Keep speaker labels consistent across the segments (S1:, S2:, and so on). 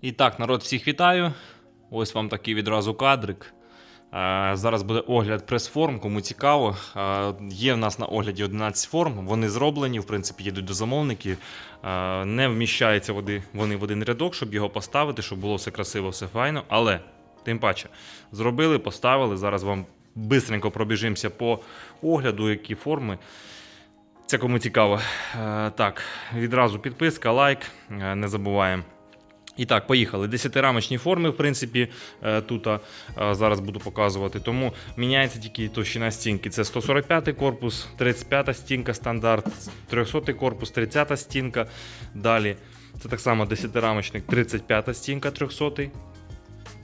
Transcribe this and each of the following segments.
S1: І так, народ, всіх вітаю. Ось вам такий відразу кадрик. Е, Зараз буде огляд прес-форм, кому цікаво. Е, Є в нас на огляді 11 форм, вони зроблені, в принципі, їдуть до замовників. Е, Не вміщаються вони в один рядок, щоб його поставити, щоб було все красиво, все файно. Але, тим паче, зробили, поставили. Зараз вам бистренько пробіжимося по огляду, які форми. Це кому цікаво. Так, відразу підписка, лайк, не забуваємо. І так, поїхали. Десятирамочні форми, в принципі, е, тут зараз буду показувати. Тому міняється тільки товщина стінки. Це 145 корпус, 35 стінка стандарт, 300 корпус, 30 стінка. Далі це так само десятирамочник, 35 стінка 300.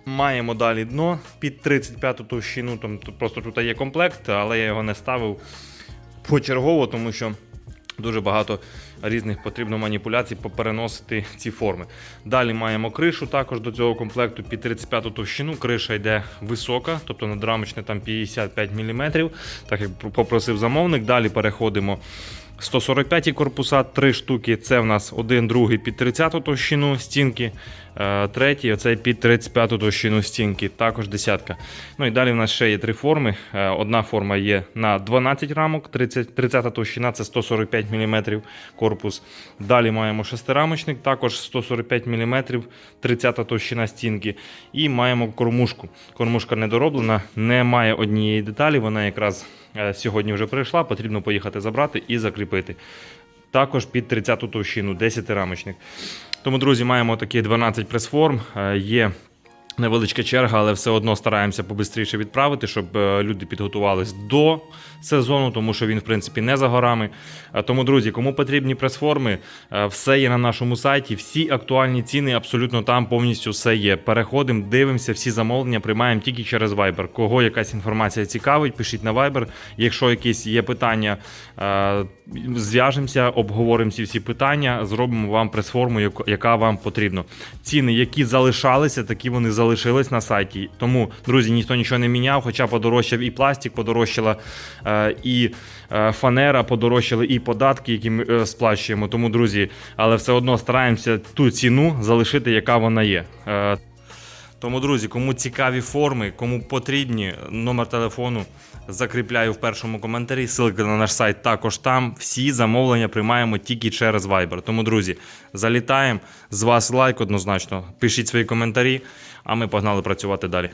S1: Маємо далі дно під 35 товщину. Там, просто тут є комплект, але я його не ставив почергово, тому що дуже багато різних потрібно маніпуляцій попереносити ці форми. Далі маємо кришу також до цього комплекту під 35 товщину. Криша йде висока, тобто надрамочне там 55 мм, так як попросив замовник. Далі переходимо. 145 корпуса, 3 штуки. Це в нас один, другий під 30-ту товщину стінки, е, третій оцей під 35-ту товщину стінки, також десятка. Ну і далі в нас ще є три форми. Е, Одна форма є на 12 рамок, 30, 30 товщина це 145 мм корпус. Далі маємо шестирамочник, також 145 мм, 30-та товщина стінки. І маємо кормушку. Кормушка недороблена, не має однієї деталі, вона якраз сьогодні вже прийшла, потрібно поїхати забрати і закріпити. Також під 30-ту товщину, 10 рамочник. Тому, друзі, маємо такі 12 прес-форм. Е, Є невеличка черга, але все одно стараємося побистріше відправити, щоб е, люди підготувались до сезону, тому що він, в принципі, не за горами. Тому, друзі, кому потрібні прес-форми, е, все є на нашому сайті. Всі актуальні ціни абсолютно там повністю все є. Переходимо, дивимося, всі замовлення приймаємо тільки через Viber. Кого якась інформація цікавить, пишіть на Viber. Якщо якісь є питання, е, зв'яжемося, обговоримо ці всі питання, зробимо вам прес-форму, яка вам потрібна. Ціни, які залишалися, такі вони залишились на сайті. Тому, друзі, ніхто нічого не міняв, хоча подорожчав і пластик, подорожчала е, і е, фанера, подорожчали і податки, які ми е, сплачуємо. Тому, друзі, але все одно стараємося ту ціну залишити, яка вона є. Тому, друзі, кому цікаві форми, кому потрібні, номер телефону закріпляю в першому коментарі. Ссылка на наш сайт також там. Всі замовлення приймаємо тільки через Viber. Тому, друзі, залітаємо. З вас лайк однозначно. Пишіть свої коментарі, а ми погнали працювати далі.